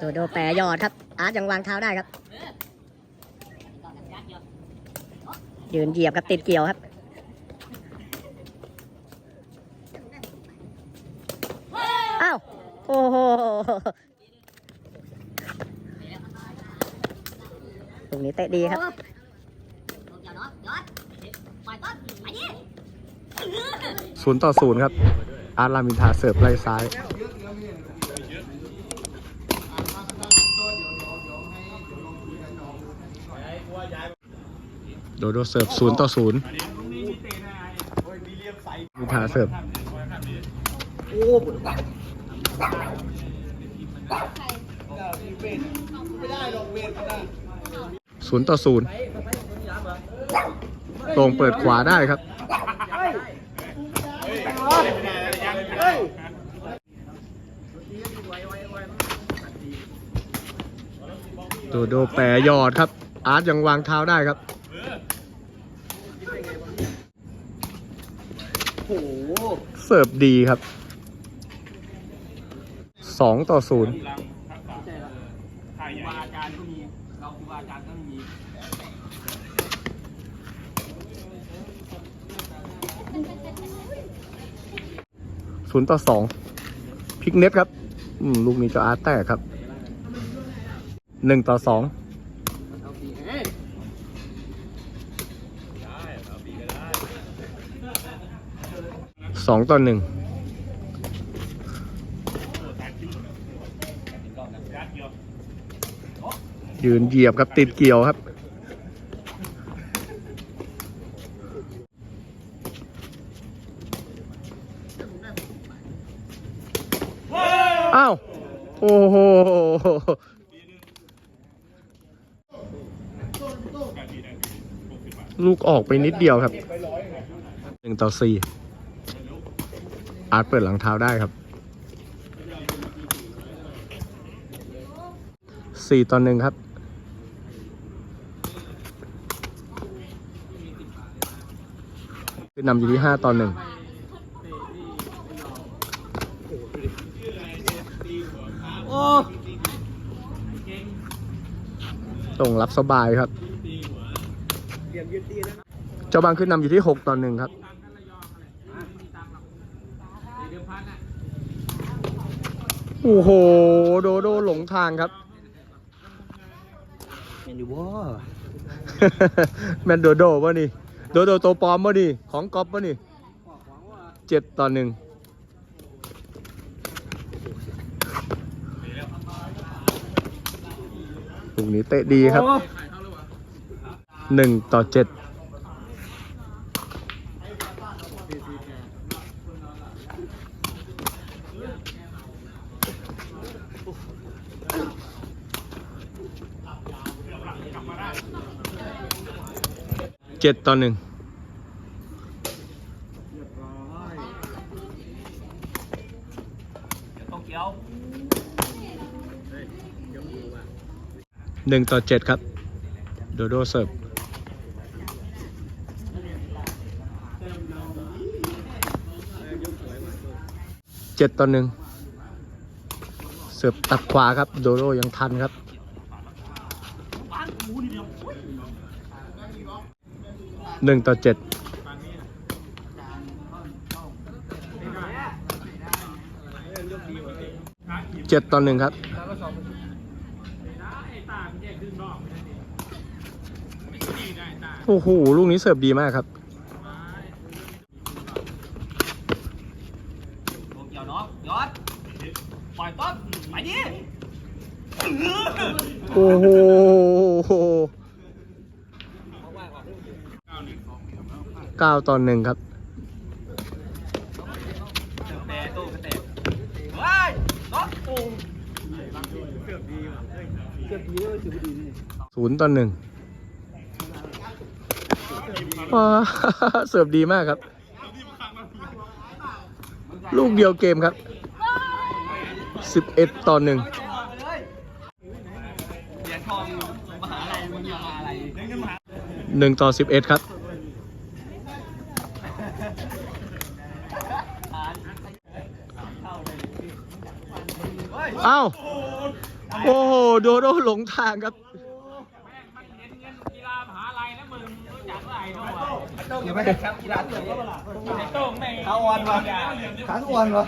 โดโดแปรยอดครับ อาร์ตยังวางเท้าได้ครับ ยืนเหยียบกับติดเกี่ยวครับอ้าวโอ้โหตรงนี้เตะดีครับศูนย์ต่อศูนย์ครับ อาร์ตรามินทาเสิร์ฟไล่ซ้าย โดโดเสิร์ฟศูนย์ต่อศูนย์มิทาเสิร์ฟศูนย์ต่อศูนย์ตรงเปิดขวาได้ครับโดโดแปรยอดครับ อาร์ตยังวางเท้าได้ครับเสิร์ฟดีครับสองต่อศูนย์าอาจารย์ก็มีเราครูบาอาจารย์ก็มีศูนย์ต่อสองพิกเน็ตครับ อืม ลูกนี้จะอาร์ตแตกครับหนึ่งต่อสอง สองต่อหนึ่งยืนเหยียบครับติดเกี่ยวครับ อ้าว โอ้โหลูกออกไปนิดเดียวครับหนึ่งต่อสี่ อาร์ตเปิดหลังเท้าได้ครับสี่ต่อหนึ่งครับ คือนำอยู่ที่ห้าต่อหนึ่งโอ้ส่งรับสบายครับ เจ้าบางขึ้นนำอยู่ที่หกต่อหนึ่งครับ โอ้โห โดโดหลงทางครับเห็นอยู่ว่าแมนโดโดวะนี่ โดโดตัวปลอมวะนี่ ของก๊อปวะนี่เจ็ดต่อหนึ่งลูกนี้เตะดีครับหนึ่งต่อเจ็ด เจ็ดต่อหนึ่งต้องเกี้ยวหนึ่งต่อเจ็ดครับ โดโดเสิร์ฟเจ็ดต่อหนึ่งเสิร์ฟตัดขวาครับ โดโดยังทันครับ หนึ่งต่อเจ็ดเจ็ดต่อหนึ่งครับโอ้โหลูกนี้เสิร์ฟดีมากครับต้องเกี้ยวเนาะยอดปล่อยต้นไปดิโอ้โห เก้าต่อหนึ่งครับศูนย์ต่อหนึ่งว้าเสิร์ฟดีมากครับ ลูกเดียวเกมครับสิบเอ็ดต่อหนึ่งหนึ่งต่อสิบเอ็ดครับ เอ้า โอ้โห โดโดหลงทางครับ กีฬามหาลัยนะมึงรู้จักว่าไอ้โน่อะเดี๋ยวไปครับกีฬาเตะไอ้โต้งแม่งขาอ่อนวะขาอ่อนวะ